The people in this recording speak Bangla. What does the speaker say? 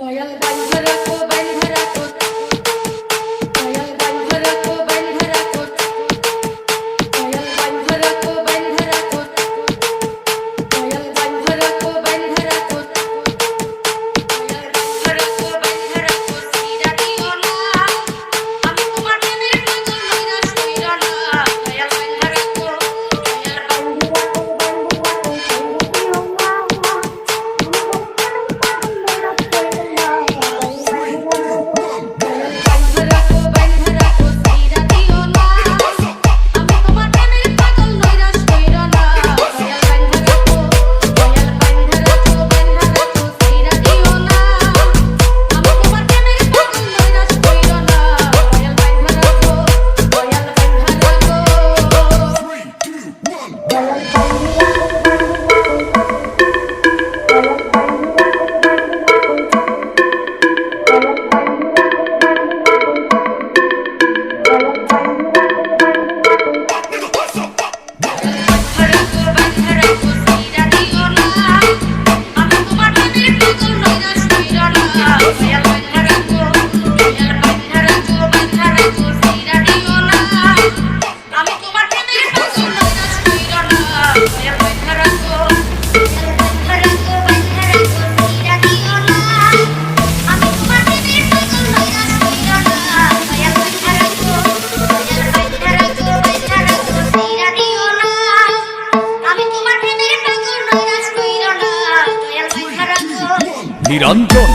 দয়াল বান্ধ রাখো বান্ধ রাখো। নিরঞ্জন